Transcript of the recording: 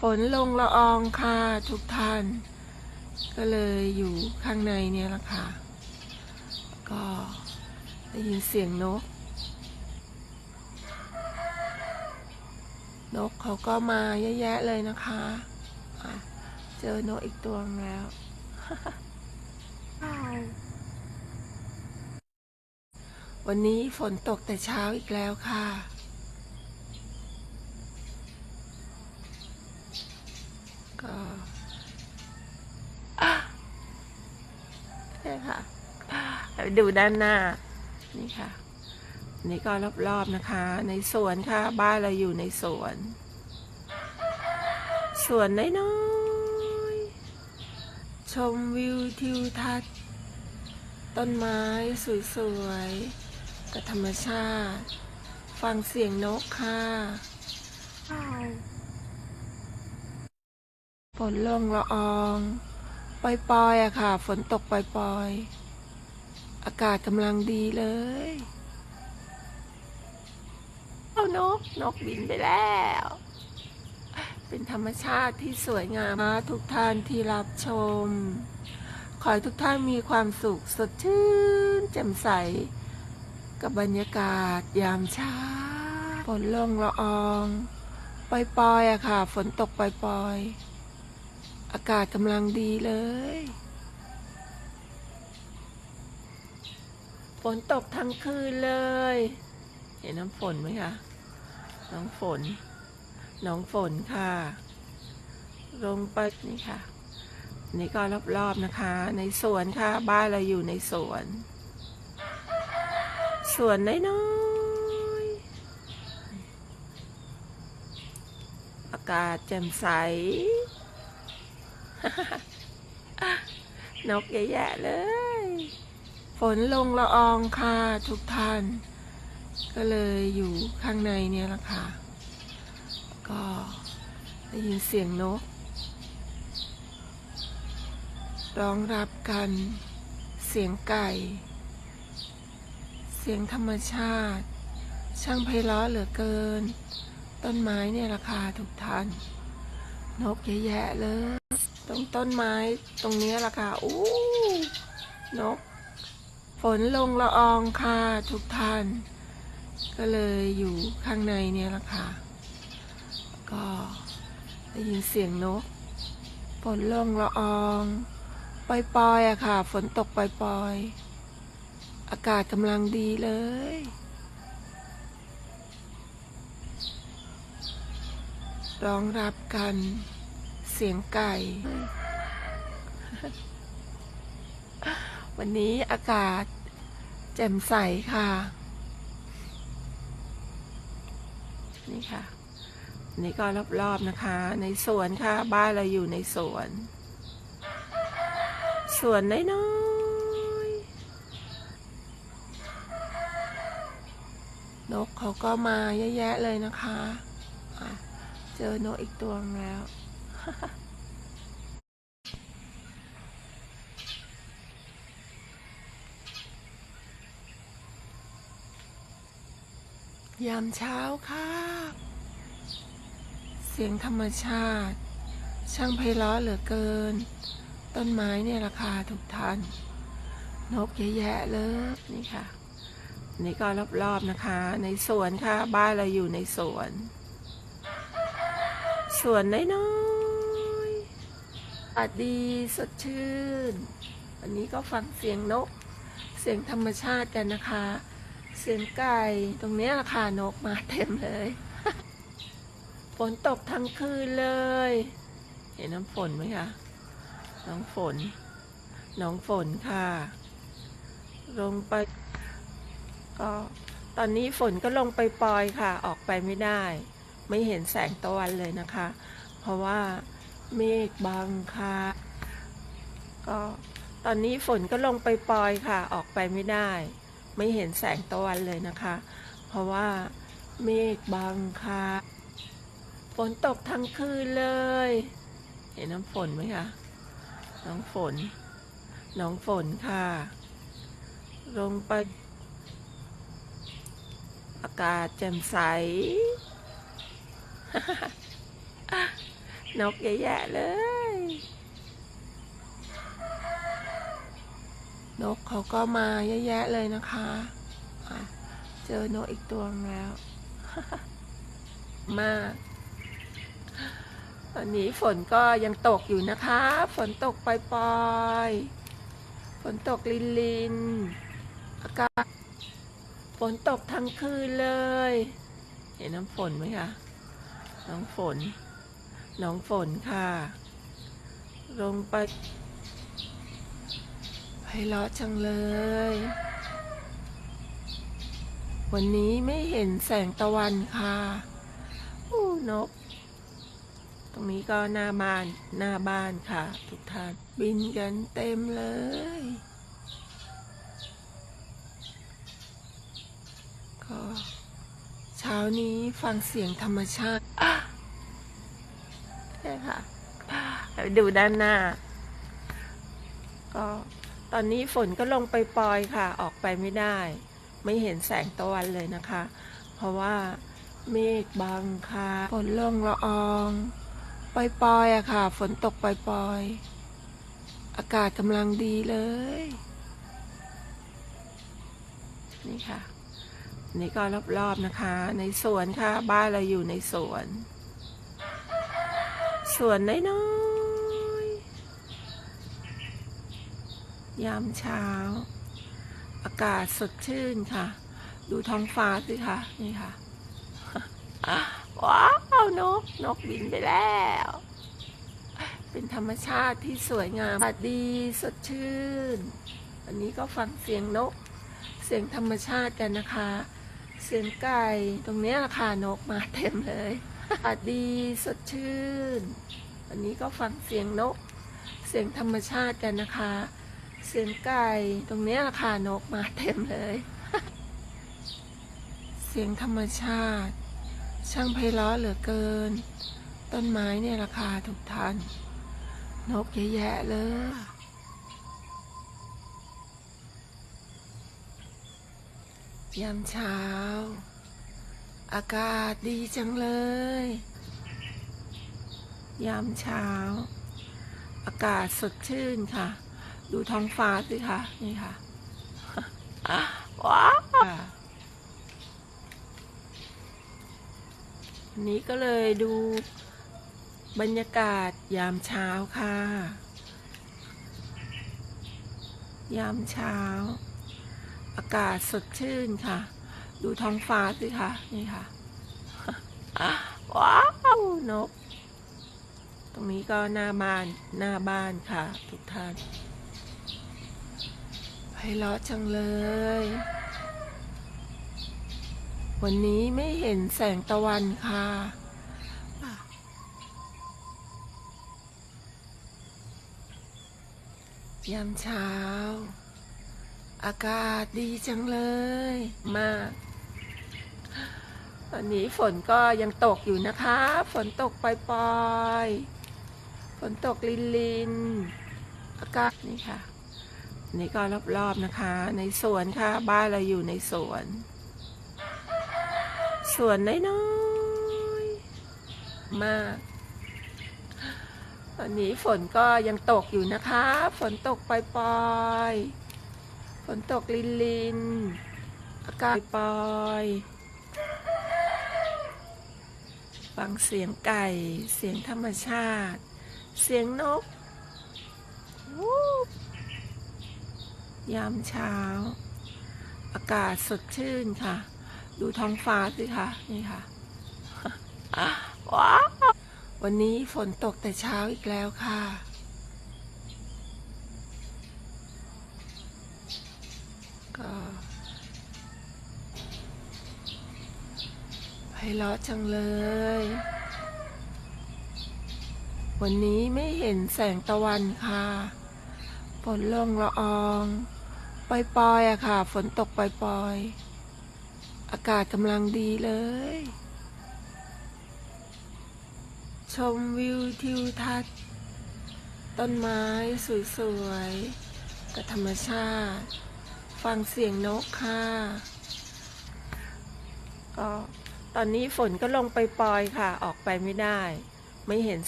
ฝนลงละอองค่ะทุกท่าน ก็เลยอยู่ข้างในเนี่ยแหละค่ะ ก็ได้ยินเสียงนก นกเขาก็มาเยอะแยะเลยนะคะะเจอนกอีกตัวแล้ววันนี้ฝนตกแต่เช้าอีกแล้วค่ะ ก็อะนี่ค่ะไป ดูด้านหน้า นี่ค่ะ นี่ก็รอบๆนะคะ ในสวนค่ะ บ้านเราอยู่ในสวน สวนน้อยๆ ชมวิวทิวทัศน์ ต้นไม้สวยๆ กับธรรมชาติ ฟังเสียงนกค่ะฝนลงละอองปล่อยๆอะค่ะ ฝนตกปล่อยๆ อากาศกำลังดีเลยเอานก นกบินไปแล้ว เป็นธรรมชาติที่สวยงามนะทุกท่านที่รับชม ขอให้ทุกท่านมีความสุขสดชื่นแจ่มใส กับบรรยากาศยามเช้าฝนลงละอองปล่อยๆอะค่ะ ฝนตกปล่อยๆอากาศกำลังดีเลย ฝนตกทั้งคืนเลย เห็นน้ำฝนไหมคะ น้องฝน น้องฝนค่ะ ลงไปนี่ค่ะ นี่ก็รอบๆนะคะ ในสวนค่ะ บ้านเราอยู่ในสวน สวนน้อยๆอากาศแจ่มใส นกเยอะแยะเลย ฝนลงละอองค่ะทุกท่าน ก็เลยอยู่ข้างในเนี่ยแหละค่ะ ก็ได้ยินเสียงนก ร้องรับกัน เสียงไก่ เสียงธรรมชาติ ช่างไพเราะเหลือเกิน ต้นไม้เนี่ยราคาทุกท่าน นกเยอะแยะเลย ตรงต้นไม้ตรงเนี้ยราคาอู้นก ฝนลงละอองค่ะทุกท่าน ก็เลยอยู่ข้างในเนี่ยละค่ะ ก็ได้ยินเสียงนก ฝนลงละอองปล่อยๆอะค่ะ ฝนตกปล่อยๆ อากาศกำลังดีเลย ร้องรับกันเสียงไก่ วันนี้อากาศแจ่มใสค่ะ นี่ค่ะ นี่ก็รอบๆนะคะ ในสวนค่ะ บ้านเราอยู่ในสวน สวนน้อยๆนกเขาก็มาเยอะแยะเลยนะคะะเจอนกอีกตัวแล้ว ยามเช้าค่ะ เสียงธรรมชาติ ช่างไพเราะเหลือเกิน ต้นไม้เนี่ยราคาทุกท่านนกเยอะแยะเลยนี่ค่ะ นี่ก็รอบๆนะคะ ในสวนค่ะ บ้านเราอยู่ในสวน สวนน้อยๆอากาศดีสดชื่น วันนี้ก็ฟังเสียงนก เสียงธรรมชาติกันนะคะ เสียงไก่ตรงนี้ยราคานกมาเต็มเลย ฝนตกทั้งคืนเลย เห็นน้ำฝนไหมคะน้องฝน น้องฝนค่ะ ลงไปก็ตอนนี้ฝนก็ลงไปปลอยค่ะ ออกไปไม่ได้ ไม่เห็นแสงตะวันเลยนะคะ เพราะว่าเมฆบังค่ะ ก็ตอนนี้ฝนก็ลงไปปลอยค่ะ ออกไปไม่ได้ ไม่เห็นแสงตะวันเลยนะคะ เพราะว่าเมฆบังค่ะฝนตกทั้งคืนเลย เห็นน้ำฝนไหมคะน้องฝน น้องฝนค่ะ ลงไป อากาศแจ่มใส นกเยอะแยะเลย นกเขาก็มาเยอะแยะเลยนะคะะเจอนกอีกตัวแล้ว มาก ตอนนี้ฝนก็ยังตกอยู่นะคะ ฝนตกปล่อยๆ ฝนตกลินลินๆอากาศฝนตกทั้งคืนเลย เห็นน้ำฝนไหมคะ น้องฝน น้องฝนค่ะ ลงไป ไพเราะจังเลย วันนี้ไม่เห็นแสงตะวันค่ะ อู้นก ตรงนี้ก็หน้าบ้านหน้าบ้านค่ะ ทุกท่านบินกันเต็มเลย ก็เช้านี้ฟังเสียงธรรมชาติอะนี่ค่ะไปดูด้านหน้า ก็ ตอนนี้ฝนก็ลงไปปลอยค่ะ ออกไปไม่ได้ ไม่เห็นแสงตะวันเลยนะคะ เพราะว่าเมฆบังค่ะฝนลงละอองปลอยๆอะค่ะ ฝนตกปลอยอากาศกำลังดีเลย นี่ค่ะ นี่ก็รอบๆนะคะ ในสวนค่ะ บ้านเราอยู่ในสวน สวนน้อยๆ ยามเช้า อากาศสดชื่นค่ะ ดูท้องฟ้าสิค่ะ นี่ค่ะ ว้าว นก นกบินไปแล้ว เป็นธรรมชาติที่สวยงามอากาศดีสดชื่น อันนี้ก็ฟังเสียงนก เสียงธรรมชาติกันนะคะ เสียงไก่ตรงนี้ราคานกมาเต็มเลยอากาศดีสดชื่น อันนี้ก็ฟังเสียงนกเสียงธรรมชาติกันนะคะ เสียงไก่ตรงนี้ราคานกมาเต็มเลย เสียงธรรมชาติ ช่างไพเราะเหลือเกิน ต้นไม้เนี่ยราคาทุกท่านนกเยอะแยะเลยยามเช้า อากาศดีจังเลย ยามเช้า อากาศสดชื่นค่ะ ดูท้องฟ้าสิค่ะนี่ค่ะ ว้าววันนี้ก็เลยดูบรรยากาศยามเช้าค่ะ ยามเช้า อากาศสดชื่นค่ะ ดูท้องฟ้าสิค่ะนี่ค่ะ ว้าว นก ตรงนี้ก็หน้าบ้าน หน้าบ้านค่ะ ทุกท่าน ไพเราะจังเลย วันนี้ไม่เห็นแสงตะวันค่ะ ยามเช้า อากาศดีจังเลย มากตอนนี้ฝนก็ยังตกอยู่นะคะ ฝนตกปล่อยๆ ฝนตกลินลินๆอากาศนี่ค่ะ นี่ก็รอบๆนะคะ ในสวนค่ะ บ้านเราอยู่ในสวน สวนน้อยๆมากตอนนี้ฝนก็ยังตกอยู่นะคะ ฝนตกปล่อยๆฝนตกลินลินอากาศปล่อยฟังเสียงไก่ เสียงธรรมชาติ เสียงนกวู้ ยามเช้า อากาศสดชื่นค่ะ ดูท้องฟ้าสิค่ะ นี่ค่ะ ว้าว วันนี้ฝนตกแต่เช้าอีกแล้วค่ะก็ไพเราะจังเลย วันนี้ไม่เห็นแสงตะวันค่ะฝนลงละออง ปล่อยๆอะค่ะ ฝนตกปล่อยๆ อากาศกำลังดีเลย ชมวิวทิวทัศน์ ต้นไม้สวยๆ กับธรรมชาติ ฟังเสียงนกค่ะก็ตอนนี้ฝนก็ลงไปปล่อยค่ะ ออกไปไม่ได้ ไม่เห็น